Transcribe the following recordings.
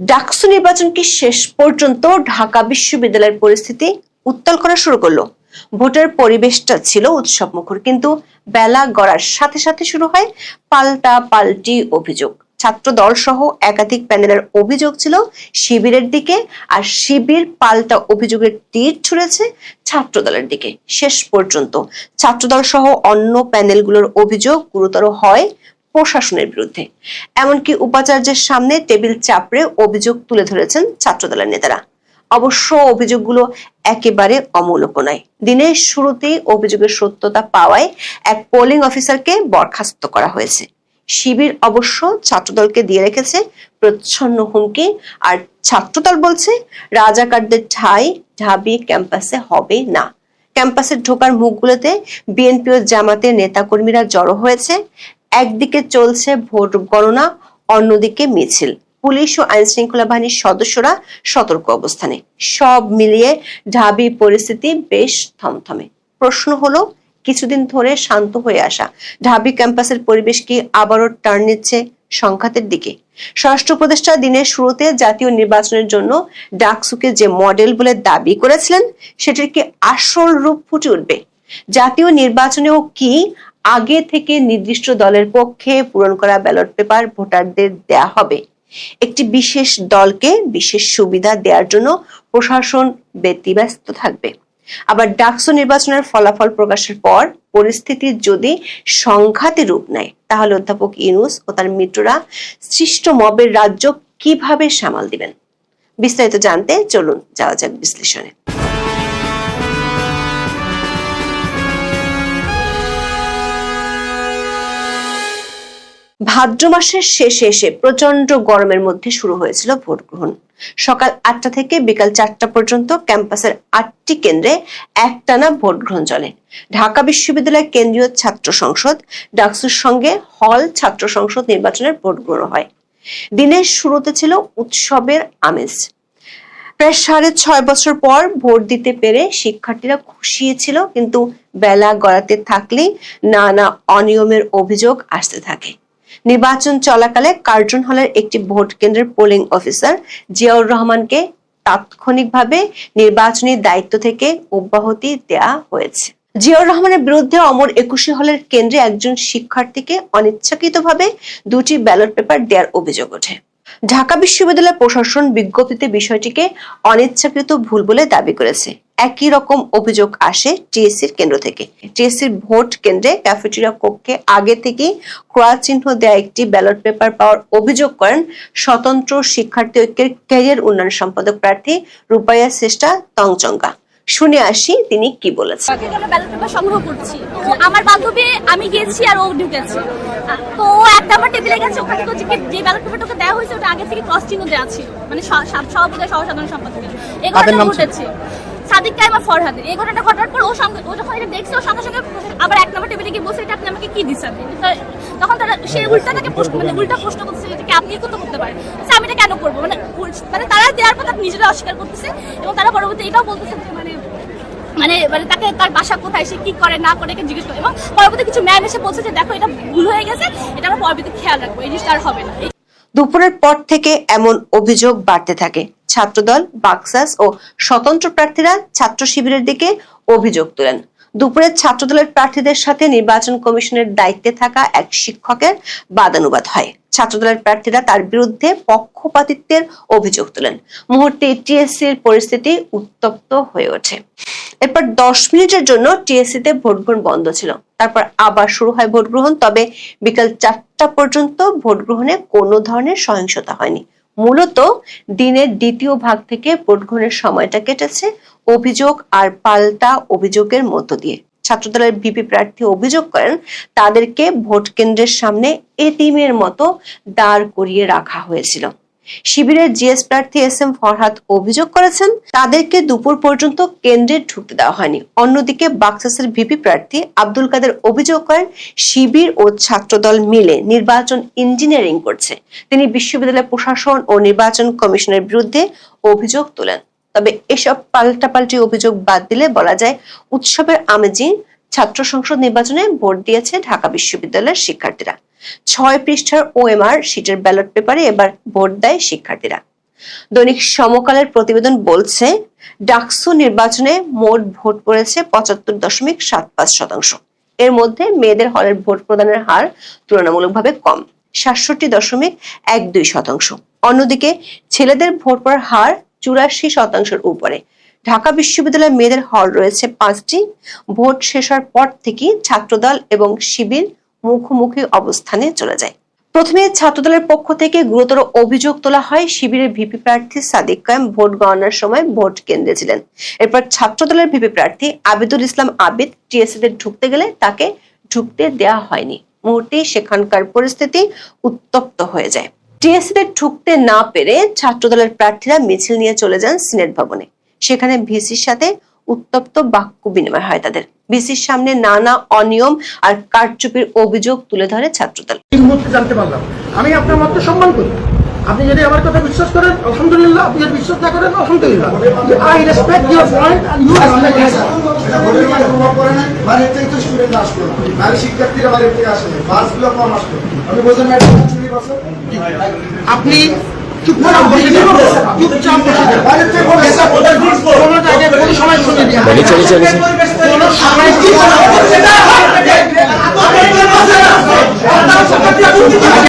ডাকসু নির্বাচন কি শেষ পর্যন্ত ঢাকা বিশ্ববিদ্যালয়ের পরিস্থিতি উত্তাল করা শুরু করল? ভোটের পরিবেশটা ছিল উৎসব মুখর কিন্তু বেলা গড়ার সাথে সাথে শুরু হয় পাল্টা পাল্টি অভিযোগ। ছাত্র দল সহ একাধিক প্যানেলের অভিযোগ ছিল শিবিরের দিকে আর শিবির পাল্টা অভিযোগের তীর ছুড়েছে ছাত্র দলের দিকে। শেষ পর্যন্ত ছাত্রদল সহ অন্য প্যানেলগুলোর অভিযোগ গুরুতর হয় প্রশাসনের বিরুদ্ধে। এমনকি উপাচার্যের সামনে টেবিল চাপড়ে অভিযোগ তুলে ধরেছেন ছাত্রদলের নেতারা। অবশ্য অভিযোগগুলো একেবারে অমূলক নয়। দিনের শুরুতেই অভিযোগের সত্যতা পাওয়ায় এক পোলিং অফিসারকে বরখাস্ত করা হয়েছে। শিবির অবশ্য ছাত্রদলকে দিয়ে রেখেছে, প্রচ্ছন্ন হুমকি। আর ছাত্রদল বলছে, রাজাকারদের ঠাই ঢাবি ক্যাম্পাসে হবে না। ক্যাম্পাসে ঢোকার মুখগুলোতে বিএনপি ও জামাতের নেতাকর্মীরা জড়ো হয়েছে। একদিকে চলছে ভোট গণনা, অন্যদিকে মিছিল। পুলিশ ও আইন শৃঙ্খলা বাহিনীর সদস্যরা সতর্ক অবস্থানে। সব মিলিয়ে ঢাবি পরিস্থিতি বেশ থমথমে। প্রশ্ন হলো, কিছুদিন ধরে শান্ত হয়ে আসা ঢাবি ক্যাম্পাসের পরিবেশ কি আবারও টার্ন নিচ্ছে সংঘাতের দিকে? স্বরাষ্ট্র উপদেষ্টা দিনের শুরুতে জাতীয় নির্বাচনের জন্য ডাকসুকে যে মডেল বলে দাবি করেছিলেন, সেটির কি আসল রূপ ফুটে উঠবে? জাতীয় নির্বাচনেও কি আগে থেকে নির্দিষ্ট দলের পক্ষে পূরণ করা ব্যালট পেপার ভোটারদের দেয়া হবে। একটি বিশেষ দলকে বিশেষ সুবিধা দেওয়ার জন্য প্রশাসন ব্যতিব্যস্ত থাকবে। আবার ডাকসু নির্বাচনের ফলাফল প্রকাশের পর পরিস্থিতি যদি সংঘাতে রূপ নেয়, তাহলে অধ্যাপক ইনুস ও তার মিত্ররা সৃষ্ট মবের রাজ্য কীভাবে সামাল দিবেন? বিস্তারিত জানতে চলুন যাওয়া যাক বিশ্লেষণে। ভাদ্র মাসের শেষে এসে প্রচণ্ড গরমের মধ্যে শুরু হয়েছিল ভোট গ্রহণ সকাল আটটা থেকে বিকাল চারটা পর্যন্ত ক্যাম্পাসের আটটি কেন্দ্রে একটানা ভোট গ্রহণ চলে। ঢাকা বিশ্ববিদ্যালয় কেন্দ্রীয় ছাত্র সংসদ ডাকসুর সঙ্গে হল ছাত্র সংসদ নির্বাচনের ভোট গ্রহণ হয়। দিনের শুরুতে ছিল উৎসবের আমেজ। প্রায় সাড়ে ছয় বছর পর ভোট দিতে পেরে শিক্ষার্থীরা খুশি ছিল কিন্তু বেলা গড়াতে থাকলেই নানা অনিয়মের অভিযোগ আসতে থাকে। নির্বাচন চলাকালে কার্জন হলের একটি ভোট কেন্দ্রের পোলিং অফিসার জিয়াউর রহমানকে তাৎক্ষণিকভাবে নির্বাচনী দায়িত্ব থেকে অব্যাহতি দেয়া হয়েছে। জিয়াউর রহমানের বিরুদ্ধে অমর একুশে হলের কেন্দ্রে একজন শিক্ষার্থীকে অনিচ্ছাকৃতভাবে দুটি ব্যালট পেপার দেওয়ার অভিযোগ ওঠে। ঢাকা বিশ্ববিদ্যালয় প্রশাসন বিজ্ঞপ্তিতে বিষয়টিকে অনিচ্ছাকৃত ভুল বলে দাবি করেছে। একই রকম অভিযোগ আসে টিএসসির কেন্দ্র থেকে। টিএসসির ভোট কেন্দ্রে ক্যাফেটেরিয়া কক্ষে আগে থেকেই ক্রয় চিহ্ন দেয়া একটি ব্যালট পেপার পাওয়ার অভিযোগ করেন স্বতন্ত্র শিক্ষার্থী ঐক্যের ক্যারিয়ার উন্নয়ন সম্পাদক প্রার্থী রূপাইয়া শ্রেষ্ঠা তংচঙ্গা। শুনে আসি তিনি কি বলেছেন। সংগ্রহ করছি। আমার বান্ধবী আমি গেছি আর ও ঢুকেছে। তো ও একটা আমার টেবিলে গেছে ওখানে তো যে যে ব্যালট পেপারটা ওকে দেওয়া হয়েছে ওটা আগে থেকে ক্রস চিহ্ন দেওয়া ছিল মানে সভাপতি সহ সাধারণ সম্পাদকের এই ঘটনা? ঘটেছে। সাদিক কাইমা ফরহাদের এই ঘটনাটা ঘটার পর ও সঙ্গে ও যখন এটা দেখছে ও সঙ্গে সঙ্গে আবার এক নম্বর টেবিলে গিয়ে বসে এটা আপনি আমাকে কি দিচ্ছেন? তখন তারা সে উল্টা তাকে প্রশ্ন মানে উল্টা প্রশ্ন করছে এটাকে আপনি তো করতে পারেন? আচ্ছা, আমি এটা কেন করব? মানে মানে তারা দেওয়ার পর তারা নিজেরা অস্বীকার করতেছে এবং তারা পরবর্তী এটাও বলতেছে যে মানে মানে তাকে তার বাসা কোথায়, সে কি করে, না করে জিজ্ঞেস করে। এবং পরবর্তী কিছু ম্যাম এসে বলছে যে, দেখো, এটা ভুল হয়ে গেছে, এটা আমরা পরবর্তী খেয়াল রাখব, এই জিনিসটা আর হবে না। দুপুরের পর থেকে এমন অভিযোগ বাড়তে থাকে। ছাত্রদল, বাক্সাস ও স্বতন্ত্র প্রার্থীরা ছাত্র শিবিরের দিকে অভিযোগ তোলেন। দুপুরে ছাত্রদলের প্রার্থীদের সাথে নির্বাচন কমিশনের দায়িত্বে থাকা এক শিক্ষকের বাদানুবাদ হয়। ছাত্রদলের প্রার্থীরা তার বিরুদ্ধে পক্ষপাতিত্বের অভিযোগ তোলেন। মুহূর্তে টিএসসির পরিস্থিতি উত্তপ্ত হয়ে ওঠে। এরপর দশ মিনিটের জন্য টিএসসি তে ভোট গ্রহণ বন্ধ ছিল। তারপর আবার শুরু হয় ভোট গ্রহণ তবে বিকাল চারটা পর্যন্ত ভোট গ্রহণে কোনো ধরনের সহিংসতা হয়নি। মূলত দিনের দ্বিতীয় ভাগ থেকে ভোট গ্রহণের সময়টা কেটেছে অভিযোগ আর পাল্টা অভিযোগের মধ্য দিয়ে। ছাত্রদলের বিপি প্রার্থী অভিযোগ করেন, তাদেরকে ভোট কেন্দ্রের সামনে এটিমের মতো দাঁড় করিয়ে রাখা হয়েছিল। শিবিরের জিএস প্রার্থী এস এম ফরহাদ অভিযোগ করেছেন, তাদেরকে দুপুর পর্যন্ত কেন্দ্রে ঢুকতে দেওয়া হয়নি। অন্যদিকে বাক্সাসের ভিপি প্রার্থী আব্দুল কাদের অভিযোগ করেন, শিবির ও ছাত্রদল মিলে নির্বাচন ইঞ্জিনিয়ারিং করছে। তিনি বিশ্ববিদ্যালয় প্রশাসন ও নির্বাচন কমিশনের বিরুদ্ধে অভিযোগ তোলেন। তবে এসব পাল্টাপাল্টি অভিযোগ বাদ দিলে বলা যায়, উৎসবের আমেজি ছাত্র সংসদ নির্বাচনে ভোট দিয়েছে ঢাকা বিশ্ববিদ্যালয়ের শিক্ষার্থীরা। ছয় পৃষ্ঠার ওএমআর সিটের ব্যালট পেপারে এবার ভোট দেয় শিক্ষার্থীরা। দৈনিক সমকালের প্রতিবেদন বলছে, ডাকসু নির্বাচনে মোট ভোট পড়েছে পঁচাত্তর দশমিক সাত পাঁচ শতাংশ। এর মধ্যে মেয়েদের হলের ভোট প্রদানের হার তুলনামূলকভাবে কম, সাতষট্টি দশমিক এক দুই শতাংশ। অন্যদিকে, ছেলেদের ভোট পড়ার হার চুরাশি শতাংশের উপরে। ঢাকা বিশ্ববিদ্যালয়ের মেয়েদের হল রয়েছে পাঁচটি, ভোট শেষ হওয়ার পর থেকে ছাত্রদল এবং শিবির মুখোমুখি অবস্থানে চলে যায়। প্রথমে ছাত্রদলের পক্ষ থেকে গুরুতর অভিযোগ তোলা হয়, শিবিরের ভিপি প্রার্থী সাদিক কায়েম ভোট গণনার সময় ভোট কেন্দ্রে ছিলেন। এরপর ছাত্রদলের ভিপি প্রার্থী আবিদুল ইসলাম আবিদ টিএসসিতে ঢুকতে গেলে তাকে ঢুকতে দেয়া হয়নি। মুহূর্তে সেখানকার পরিস্থিতি উত্তপ্ত হয়ে যায়। টিএসসিতে ঢুকতে না পেরে ছাত্রদলের প্রার্থীরা মিছিল নিয়ে চলে যান সিনেট ভবনে। সেখানে ভিসির সাথে উত্তপ্ত বাক্য বিনিময় হয় তাদের। ভিসির সামনে নানা অনিয়ম আর কারচুপির অভিযোগ তুলে ধরে ছাত্রদল। এই মুহূর্তে জানতে পারলাম। আমি আপনার মত সম্মান করি। আপনি যদি আমার কথা বিশ্বাস করেন আলহামদুলিল্লাহ আপনি যদি বিশ্বাস না করেন আলহামদুলিল্লাহ। I respect your point and you আপনি চলে চলে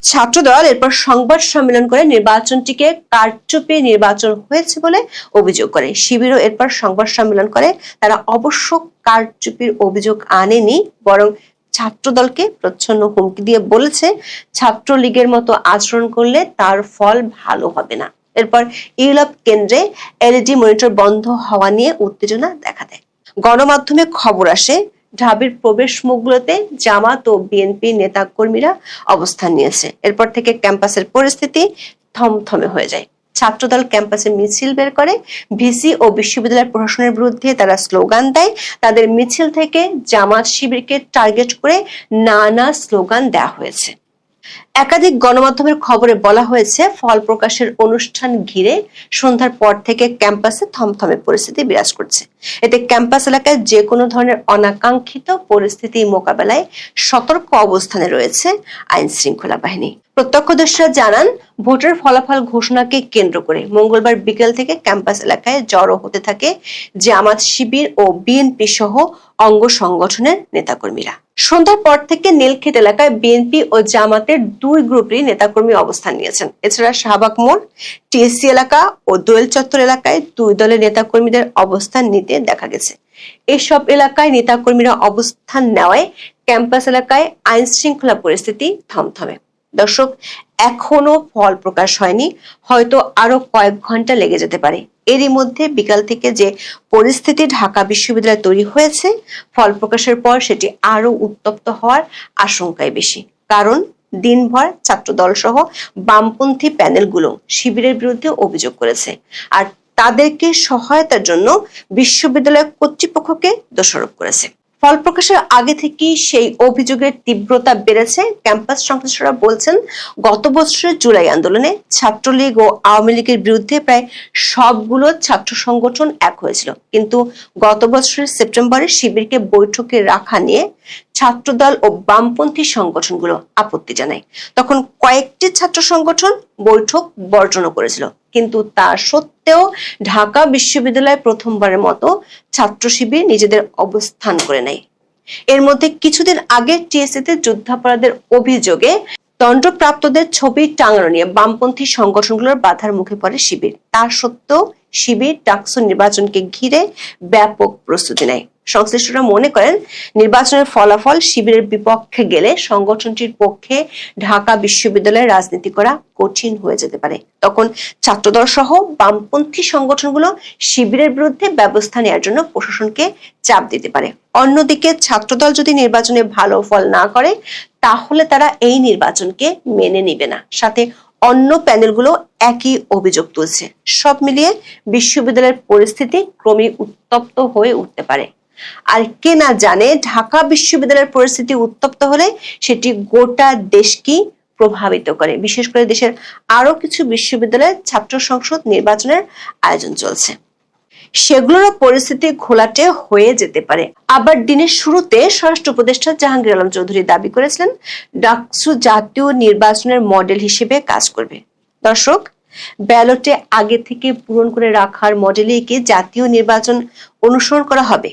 ছাত্রদল এরপর সংবাদ সম্মেলন করে নির্বাচনটিকে কারচুপি নির্বাচন হয়েছে বলে অভিযোগ করে। শিবিরও এরপর সংবাদ সম্মেলন করে। তারা অবশ্য কারচুপির অভিযোগ আনেনি বরং ছাত্রদলকে প্রচ্ছন্ন হুমকি দিয়ে বলেছে, ছাত্রলীগের মতো আচরণ করলে তার ফল ভালো হবে না। এরপর ইউরোপ কেন্দ্রে এলইডি মনিটর বন্ধ হওয়া নিয়ে উত্তেজনা দেখা দেয়। গণমাধ্যমে খবর আসে, ঢাবির প্রবেশ মুখগুলোতে জামাত ও বিএনপি নেতা কর্মীরা অবস্থান নিয়েছে। এরপর থেকে ক্যাম্পাসের পরিস্থিতি থমথমে হয়ে যায়। ছাত্রদল ক্যাম্পাসে মিছিল বের করে। ভিসি ও বিশ্ববিদ্যালয় প্রশাসনের বিরুদ্ধে তারা স্লোগান দেয়। তাদের মিছিল থেকে জামাত শিবিরকে টার্গেট করে নানা স্লোগান দেওয়া হয়েছে। একাধিক গণমাধ্যমের খবরে বলা হয়েছে, ফল প্রকাশের অনুষ্ঠান ঘিরে সন্ধ্যার পর থেকে ক্যাম্পাসে থমথমে পরিস্থিতি বিরাজ করছে। এতে ক্যাম্পাস এলাকায় যে কোনো ধরনের অনাকাঙ্ক্ষিত পরিস্থিতি মোকাবেলায় সতর্ক অবস্থানে রয়েছে আইন শৃঙ্খলা বাহিনী। প্রত্যক্ষদর্শীরা জানান, ভোটের ফলাফল ঘোষণাকে কেন্দ্র করে মঙ্গলবার বিকেল থেকে ক্যাম্পাস এলাকায় জড়ো হতে থাকে জামাত শিবির ও বিএনপি সহ অঙ্গ সংগঠনের নেতাকর্মীরা। সন্ধ্যার পর থেকে নীলক্ষেত এলাকায় বিএনপি ও জামাতের দুই গ্রুপেরই নেতাকর্মী অবস্থান নিয়েছেন। এছাড়া শাহবাগ মোড়, টিএসসি এলাকা ও দোয়েল চত্বর এলাকায় দুই দলের নেতাকর্মীদের অবস্থান নিতে দেখা গেছে। এসব এলাকায় নেতাকর্মীরা অবস্থান নেওয়ায় ক্যাম্পাস এলাকায় আইন শৃঙ্খলা পরিস্থিতি থমথমে। দর্শক, এখনও ফল প্রকাশ হয়নি। হয়তো আরও কয়েক ঘণ্টা লেগে যেতে পারে। এরই মধ্যে বিকাল থেকে যে পরিস্থিতি ঢাকা বিশ্ববিদ্যালয়ে তৈরি হয়েছে, ফল প্রকাশের পর সেটি আরও উত্তপ্ত হওয়ার আশঙ্কাই বেশি। কারণ দিনভর ছাত্রদল সহ বামপন্থী প্যানেলগুলো শিবিরের বিরুদ্ধে অভিযোগ করেছে। আর তাদেরকে সহায়তার জন্য বিশ্ববিদ্যালয় কর্তৃপক্ষকে দোষারোপ করেছে। ফল প্রকাশের আগে থেকেই সেই অভিযোগের তীব্রতা বেড়েছে। ক্যাম্পাস সংশ্লিষ্টরা বলছেন, গত বছরের জুলাই আন্দোলনে ছাত্রলীগ ও আওয়ামী লীগের বিরুদ্ধে প্রায় সবগুলো ছাত্র সংগঠন এক হয়েছিল। কিন্তু গত বছরের সেপ্টেম্বরে শিবিরকে বৈঠকে রাখা নিয়ে ছাত্রদল ও বামপন্থী সংগঠনগুলো আপত্তি জানায়। তখন কয়েকটি ছাত্র সংগঠন বৈঠক বর্জন করেছিল। কিন্তু তা সত্ত্বেও ঢাকা বিশ্ববিদ্যালয় প্রথমবারের মতো ছাত্র শিবির নিজেদের অবস্থান করে নেয়। এর মধ্যে কিছুদিন আগে টিএসসিতে যুদ্ধাপরাধের অভিযোগে দণ্ডপ্রাপ্তদের ছবি টাঙানো নিয়ে বামপন্থী সংগঠনগুলোর বাধার মুখে পড়ে শিবির। তা সত্ত্বেও শিবির ডাকসু নির্বাচনকে ঘিরে ব্যাপক প্রস্তুতি নেয়। সংশ্লিষ্টরা মনে করেন, নির্বাচনের ফলাফল শিবিরের বিপক্ষে গেলে সংগঠনটির পক্ষে ঢাকা বিশ্ববিদ্যালয়ে রাজনীতি করা কঠিন হয়ে যেতে পারে। তখন ছাত্রদল সহ বামপন্থী সংগঠনগুলো শিবিরের বিরুদ্ধে ব্যবস্থা নেওয়ার জন্য প্রশাসনকে চাপ দিতে পারে। অন্যদিকে ছাত্রদল যদি নির্বাচনে ভালো ফল না করে, তাহলে তারা এই নির্বাচনকে মেনে নিবে না। সাথে অন্য প্যানেলগুলো একই অভিযোগ তুলছে। সব মিলিয়ে বিশ্ববিদ্যালয়ের পরিস্থিতি ক্রমেই উত্তপ্ত হয়ে উঠতে পারে। আর কে না জানে ঢাকা বিশ্ববিদ্যালয়ের পরিস্থিতি উত্তপ্ত হলে সেটি গোটা দেশকেই প্রভাবিত করে। বিশেষ করে দেশের আরও কিছু বিশ্ববিদ্যালয়ে ছাত্র সংসদ নির্বাচনের আয়োজন চলছে। সেগুলোরও পরিস্থিতি ঘোলাটে হয়ে যেতে পারে। আবার দিনের শুরুতে স্বরাষ্ট্র উপদেষ্টা জাহাঙ্গীর আলম চৌধুরী দাবি করেছিলেন, ডাকসু জাতীয় নির্বাচনের মডেল হিসেবে কাজ করবে। দর্শক ব্যালটে আগে থেকে পূরণ করে রাখার মডেলই কি জাতীয় নির্বাচন অনুসরণ করা হবে।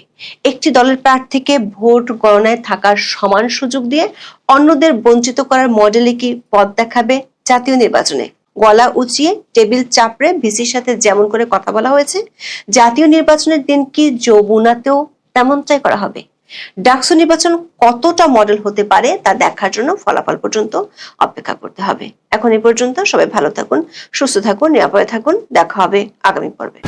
একটি দলের প্রার্থীকে ভোট গণনায় থাকার সমান সুযোগ দিয়ে অন্যদের বঞ্চিত করার মডেলে কি পথ দেখাবে জাতীয় নির্বাচনে। গলা উঁচিয়ে টেবিল চাপড়ে ভিসির সাথে যেমন করে কথা বলা হয়েছে, জাতীয় নির্বাচনের দিন কি যৌবনাতেও তেমনটাই করা হবে। ডাকসু নির্বাচন কতটা মডেল হতে পারে তা দেখার জন্য ফলাফল পর্যন্ত অপেক্ষা করতে হবে। এখন এই পর্যন্ত সবাই ভালো থাকুন, সুস্থ থাকুন, নিরাপদে থাকুন। দেখা হবে আগামী পর্বে।